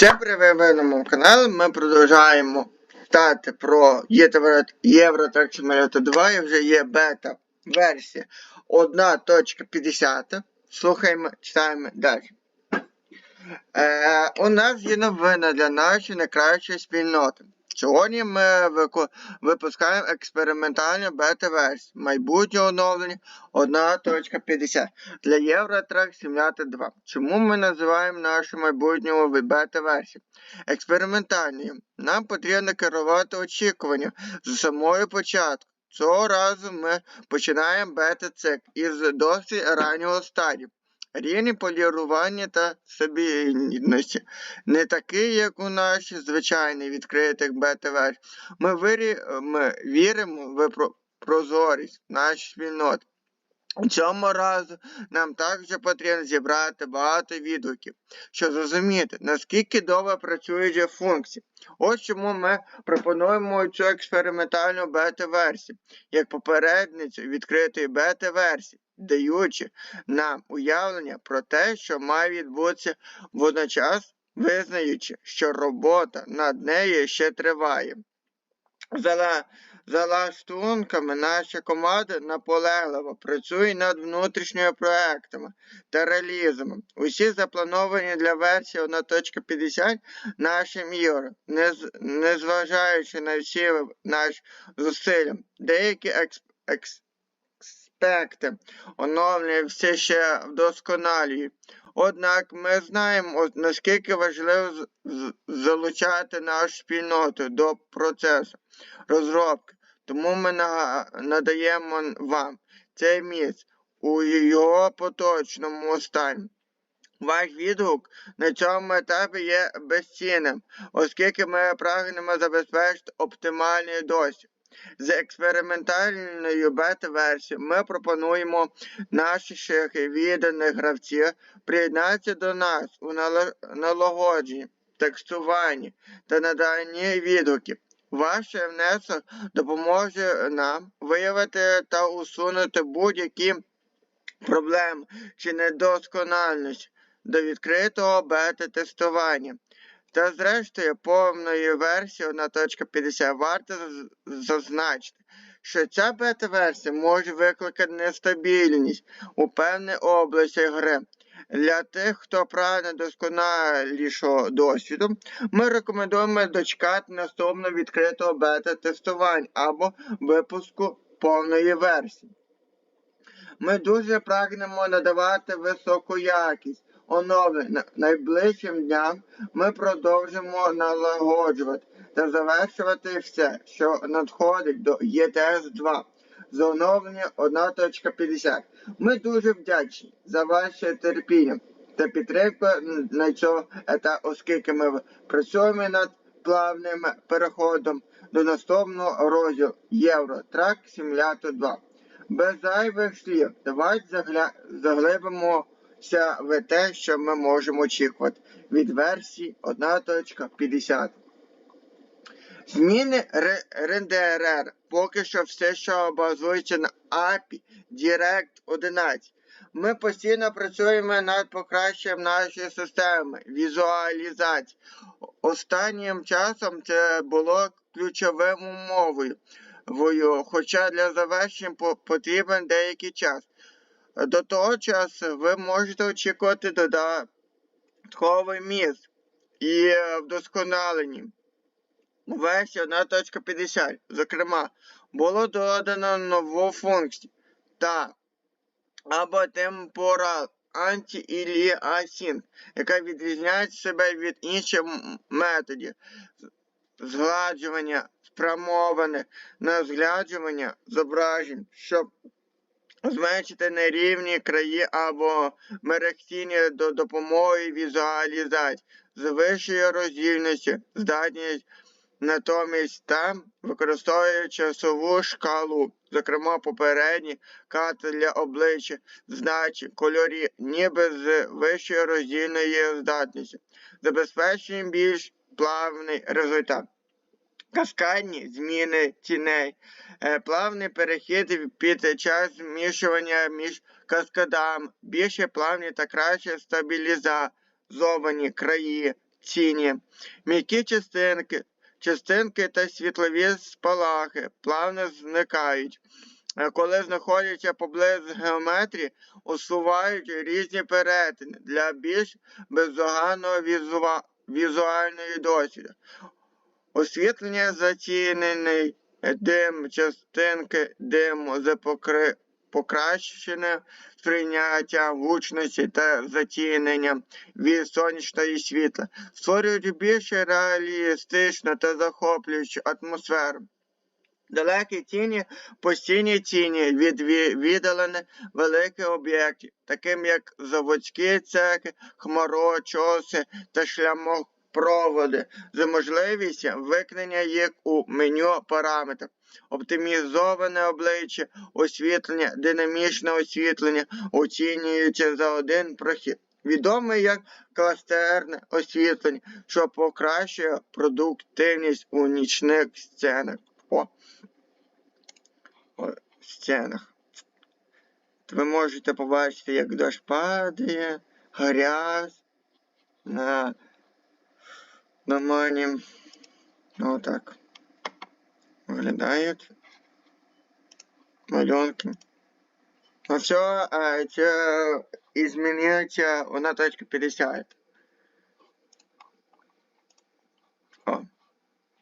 Всім ви на моєму каналі. Ми продовжуємо читати про Євротрак Євро 2 і вже є бета версія 1.50. Слухаємо, читаємо далі. Е, у нас є новина для нашої найкращої спільноти. Сьогодні ми випускаємо експериментальну бета-версію майбутнього оновлення 1.50 для Eurotrack Simulator 2. Чому ми називаємо нашу майбутню бета-версію? Експериментальною. Нам потрібно керувати очікуванням з самого початку. Цього разу ми починаємо бета-цикл із досить раннього стадію. Рівень полірування та стабільності не такий, як у нашій звичайній відкритих бета-версій. Ми, вирі... ми віримо в прозорість нашої спільноти. У цьому разу нам також потрібно зібрати багато відгуків, щоб зрозуміти, наскільки добре працюють же функції. Ось чому ми пропонуємо цю експериментальну бета-версію, як попередницю відкритої бета-версії, даючи нам уявлення про те, що має відбутися водночас, визнаючи, що робота над нею ще триває. За, за лаштунками наша команда наполегливо працює над внутрішніми проектами та релізами. Усі заплановані для версії 1.50 нашим ігор, незважаючи на всі наші зусилля. Деякі екс, екс, аспекти оновлення все ще вдосконалюють. Однак ми знаємо, наскільки важливо залучати нашу спільноту до процесу розробки. Тому ми надаємо вам цей місць у його поточному стані. Ваш відгук на цьому етапі є безцінним, оскільки ми прагнемо забезпечити оптимальний досвід. З експериментальною бета-версією ми пропонуємо наших відданих гравців приєднатися до нас у налагодженні, текстуванні та наданні відгуків. Ваш внесок допоможе нам виявити та усунути будь-які проблеми чи недоскональності до відкритого бета-тестування. Та зрештою повної версії 1.50 варто зазначити, що ця бета-версія може викликати нестабільність у певних областях гри. Для тих, хто прагне досконалішого досвіду, ми рекомендуємо дочекати наступного відкритого бета-тестування або випуску повної версії. Ми дуже прагнемо надавати високу якість оновлень. Найближчим дням ми продовжимо налагоджувати та завершувати все, що надходить до ЄТС 2 з оновлення 1.50. Ми дуже вдячні за ваше терпіння та підтримку на цьому етапі, оскільки ми працюємо над плавним переходом до наступного розділу Євро Трак Simulator 2. Без зайвих слів, давайте загля... заглибимося те, що ми можемо очікувати від версії 1.50. Зміни РНДРР поки що все, що базується на API Direct 11. Ми постійно працюємо над покращенням нашої системи візуалізації. Останнім часом це було ключовим умовою. Хоча для завершення потрібен деякий час. До того часу ви можете очікувати додатковий міст і вдосконалені. У версії 1.50, зокрема, було додано нову функцію та або темпорал анті-іліасінг, яка відрізняє себе від інших методів згладжування спрямоване на згладжування зображень, щоб зменшити нерівні краї або мерехтіння до допомоги візуалізації з вищою роздільністю, здатність натомість там використовує часову шкалу, зокрема попередні карти для обличчя, значень, кольорів, ніби з вищою роздільною здатністю, забезпечує більш плавний результат. Каскадні зміни тіней, е, плавний перехід під час змішування між каскадами, більше плавні та краще стабілізовані краї тіні, м'які частинки, частинки та світлові спалахи плавно зникають. Е, Коли знаходяться поблизу геометрії, усувають різні перетини для більш бездоганного візуа- візуальної досвіду. Освітлення затінений дим, частинки диму за покри... покращене сприйняття гучності та затінення від сонячного світла, створюють більш реалістичну та захоплюючу атмосферу. Далекі тіні, постійні тіні від ві- віддалених великих об'єктів, таким як заводські цехи, хмарочоси та шлямопроводи, за можливістю викнення їх у меню параметрів. Оптимізоване обличчя, освітлення, динамічне освітлення оцінюється за один прохід. Відоме як кластерне освітлення, що покращує продуктивність у нічних сценах. О, о, сценах. Ви можете побачити, як дощ падає, грязь на, на мені. Отак. Виглядають малюнки. Ну все, а, це змінюється на точку 50. О.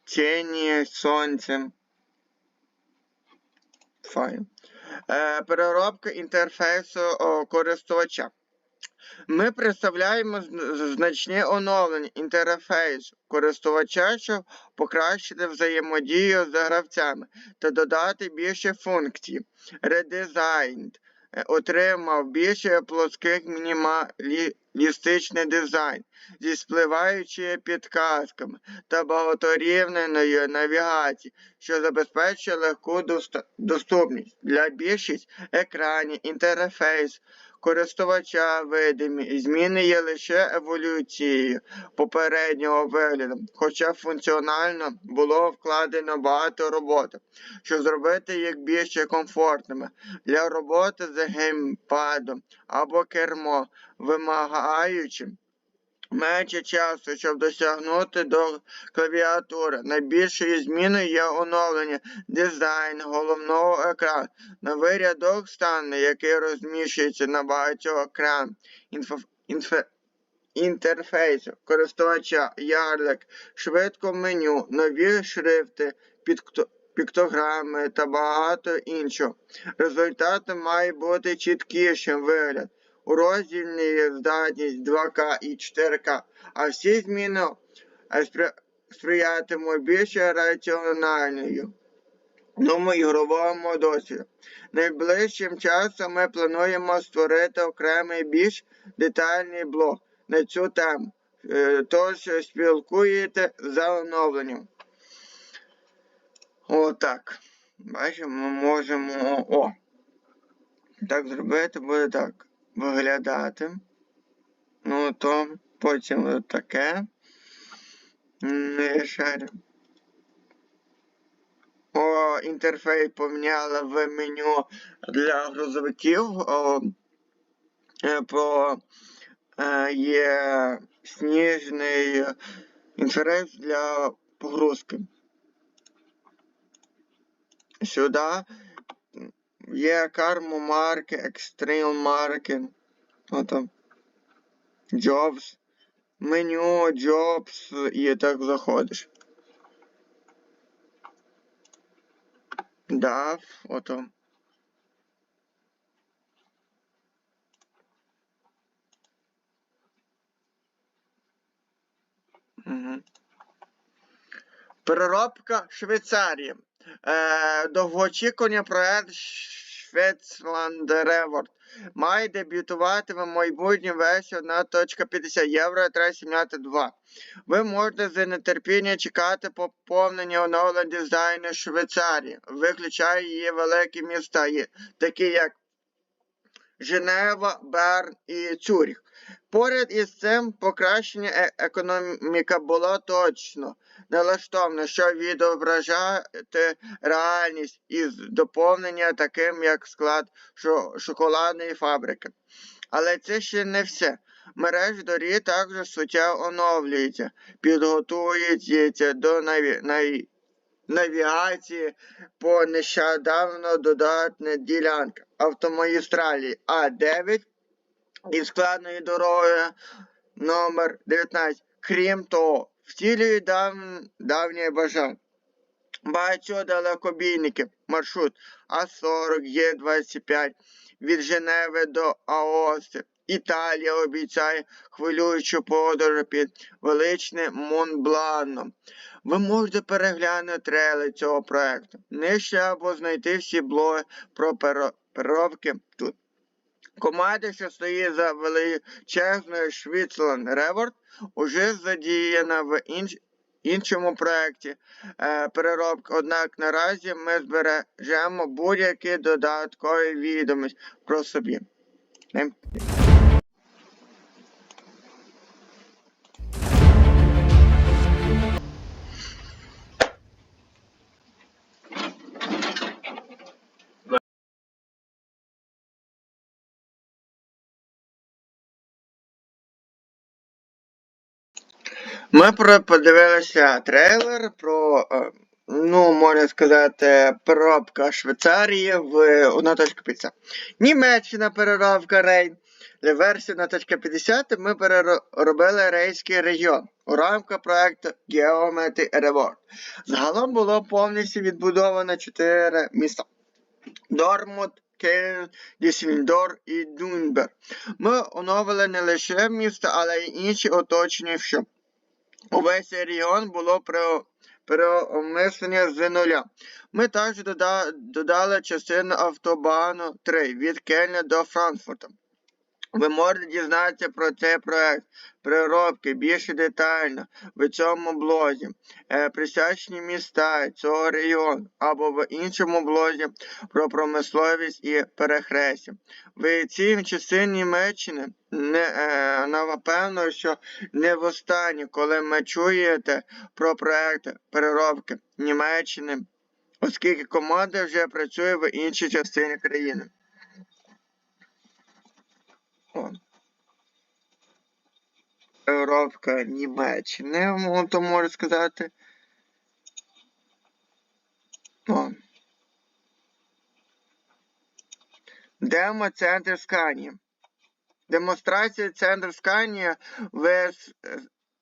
Тіні, сонце. Файн. Е, переробка інтерфейсу о, користувача. Ми представляємо зн- значні оновлення інтерфейсу користувача, щоб покращити взаємодію з гравцями та додати більше функцій. Редизайн е, отримав більше плоских мінімалістичний дизайн зі спливаючими підказками та багаторівневою навігацією, що забезпечує легку доступність для більшість екранів, інтерфейс користувача видимі. Зміни є лише еволюцією попереднього вигляду, хоча функціонально було вкладено багато роботи, щоб зробити їх більш комфортними для роботи з геймпадом або кермо, вимагаючи менше часу, щоб досягнути до клавіатури. Найбільшою зміною є оновлення дизайн головного екрану. Новий рядок стане, який розміщується на багатьох інфе, інтерфейсу користувача, ярлик, швидко меню, нові шрифти, піктограми та багато іншого. Результатом має бути чіткішим вигляд. У роздільній здатність 2К і 4К, а всі зміни е, спри- сприятимуть більш раціональною новому ігровому досвіду. Найближчим часом ми плануємо створити окремий більш детальний блог на цю тему. Е, Тож спілкуєте за оновленням. Отак. Бачимо, ми можемо. О! Так зробити буде так виглядати. Ну то потім таке. Не шарю. О, інтерфейс поміняла в меню для грузовиків. О, е, по е, є сніжний інтерфейс для погрузки. Сюди є карму марки, екстрим марки. Ото. Jobs. Меню, Jobs і так заходиш. Дав, ото. Угу. Переробка Швейцарії. Е, довгоочікуваний проект Швецланд Реворд має дебютувати в майбутній версії 1.50 євро 372. Ви можете з нетерпіння чекати поповнення оновлень дизайну Швейцарії, виключає її великі міста, такі як Женева, Берн і Цюріх. Поряд із цим покращення е- економіка була точно налаштована, що відображати реальність із доповнення таким як склад шоколадної фабрики. Але це ще не все. Мережа доріг також суттєво оновлюється, підготується до наві... навігації по нещодавно додатна ділянка автомагістралі А9 із складною дорогою номер 19. Крім того, втілює дав... давнє бажання. Багатьох далекобійників маршрут А40, Є25 від Женеви до Аости. Італія обіцяє хвилюючу подорож під величним Монбланом. Ви можете переглянути трейлер цього проекту. Нижче або знайти всі блоги про переробки тут. Команда, що стоїть за величезною Швіцланд Реворд, уже задіяна в інш... іншому проєкті е, переробки. Однак наразі ми збережемо будь-які додаткові відомості про собі. Ми подивилися трейлер про, е, ну, можна сказати, переробка Швейцарії в 1.50. Німеччина переробка Рейн. Для версії 1.50 ми переробили Рейнський регіон у рамках проекту Geometry Reward. Загалом було повністю відбудовано 4 міста. Дормут, Кельн, Дісвіндор і Дюнберг. Ми оновили не лише міста, але й інші оточення, що Увесь регіон було переомислення з нуля. Ми також додали частину автобану 3 від Кельна до Франкфурта. Ви можете дізнатися про цей проект переробки більше детально в цьому блозі, е, присячні міста цього регіону або в іншому блозі про промисловість і перехрестя. В цій частині Німеччини не е, напевно, що не востаннє, коли ми чуєте про проекти переробки Німеччини, оскільки команда вже працює в іншій частині країни. О. Переробка Німеччини, то можу сказати. О. Демо-центр Сканія. Демонстрація центр Сканія в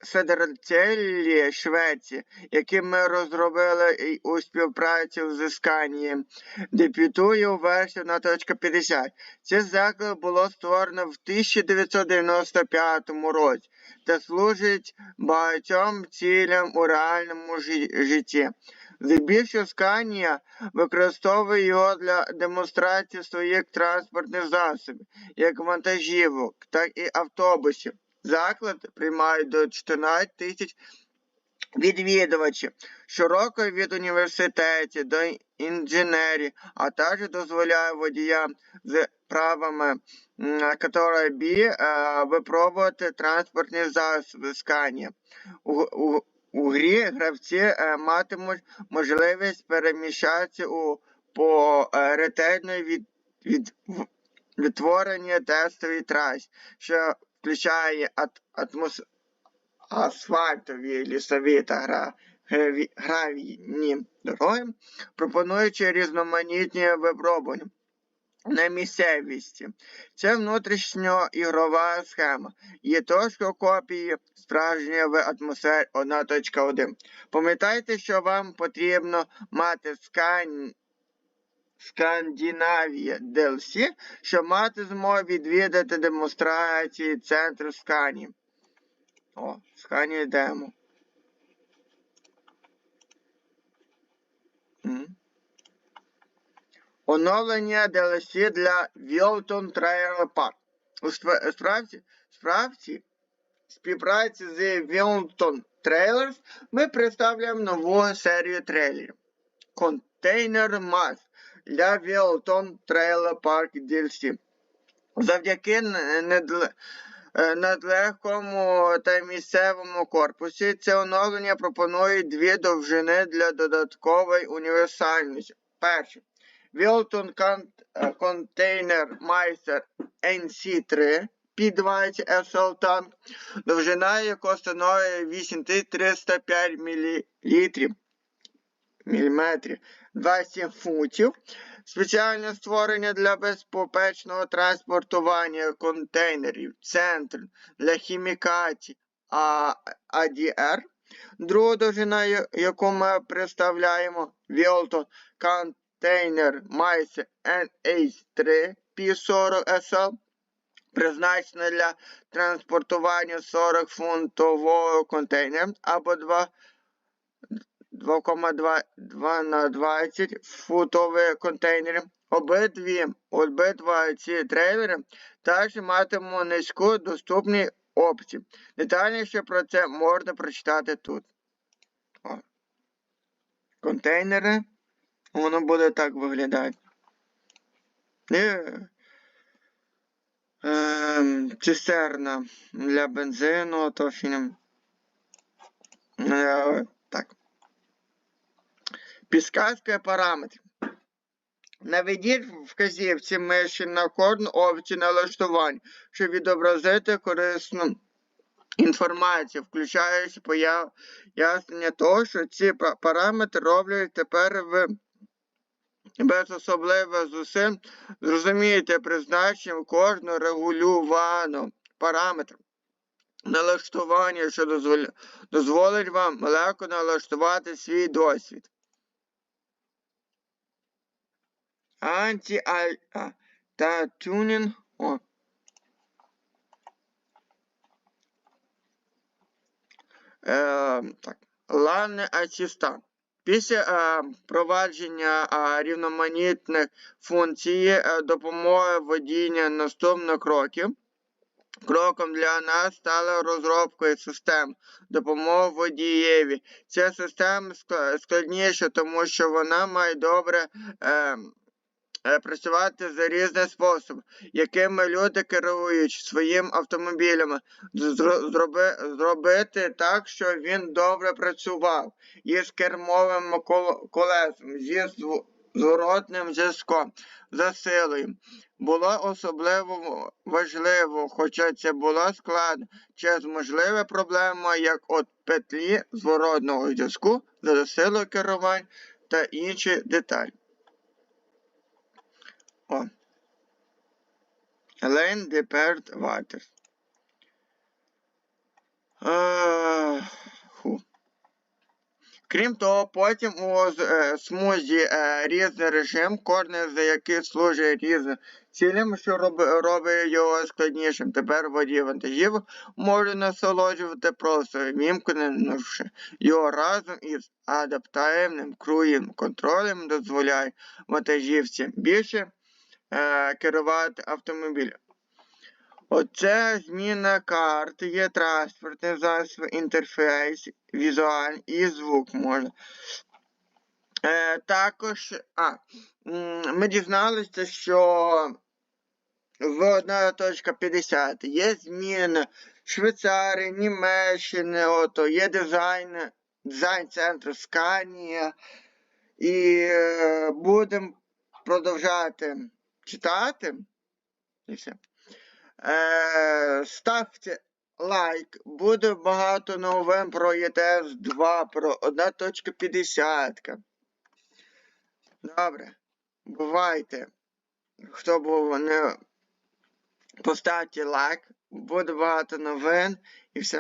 Седерцелі, Швеції, який ми розробили у співпраці з Сканієм, дебютує у версії на .50. Цей заклад було створено в 1995 році та служить багатьом цілям у реальному жи- житті. Здебільшого Сканія використовує його для демонстрації своїх транспортних засобів, як вантажівок, так і автобусів. Заклад приймає до 14 тисяч відвідувачів щороку від університетів до інженерів, а також дозволяє водіям з правами категорії B е, випробувати транспортні у, у грі гравці е, матимуть можливість переміщатися у по е, ретельно від, від, відтворенні тестовій трасі, що включає ат, атмос, асфальтові лісові та гра, граві, гравійні дороги, пропонуючи різноманітні випробування на місцевості. Це внутрішньоігрова схема. Є точка копії справжньої в атмосфері 1.1. Пам'ятайте, що вам потрібно мати скан... Скандинавія DLC, щоб мати змогу відвідати демонстрації центру сканів. О, сканія демо. М. Оновлення DLC для Wilton Trailer Park. У спра- справці, справці співпраці з Wilton Trailers ми представляємо нову серію трейлерів. Контейнер Мас для Wilton Trailer Park DLC. Завдяки е, надлегкому та місцевому корпусі це оновлення пропонує дві довжини для додаткової універсальності. Перше. Con- е, Container Meister NC3 P20 SL танк, довжина якого становить 8305 мл міліметрів 27 футів. Спеціальне створення для безпечного транспортування контейнерів, центр для хімікатів а, ADR. Друга довжина, яку ми представляємо, Wilton контейнер Майсе NH3 P40 SL. Призначена для транспортування 40 фунтового контейнера або 2 2,2 на 20 футові контейнери. Обидві, обидва ці трейлери також матимуть низьку доступні опції. Детальніше про це можна прочитати тут. О. Контейнери. Воно буде так виглядати. І, ем, цистерна для бензину, то фільм. Е. Підсказка параметрів. Наведіть вказівці миші на кожну опцію налаштувань, щоб відобразити корисну інформацію, включаючи пояснення того, що ці параметри роблять тепер в без особливих зусиль. Зрозумієте призначення кожного регулюваного параметру. Налаштування, що дозволить вам легко налаштувати свій досвід. Анті а, та тюнінг. О. Е, так. Ланне асістант. Після е, провадження е, рівноманітних функцій е, допомоги водіння наступних кроків. Кроком для нас стала розробка систем допомоги водієві. Ця система складніша, тому що вона має добре е, працювати за різний спосіб, якими люди керують своїм автомобілями. Зроби, зробити так, щоб він добре працював із кермовим колесом, зі зворотним зв'язком, за силою. Було особливо важливо, хоча це було складно, через можлива проблема, як от петлі зворотного зв'язку, за силою керувань та інші деталі. О. Лейн Деперт Ватерс. Ху. Крім того, потім у е, смузі е, різний режим, кожен з яких служить різним цілям, що робить його складнішим. Тепер водій вантажів може насолоджувати просто вімкнувши його разом із адаптивним круїм контролем дозволяє вантажівці більше е, керувати автомобілем. Оце зміна карти, є транспортний засіб, інтерфейс, візуальний і звук можна. Е, також а, ми дізналися, що в 1.50 є зміни Швейцарії, Німеччини, ото, є дизайн, дизайн центру Сканія. І е, будемо продовжати читати. І все. Е, ставте лайк. Буде багато новин про ЄТС 2, про 1.50. Добре. Бувайте. Хто був не поставте лайк. Буде багато новин і все.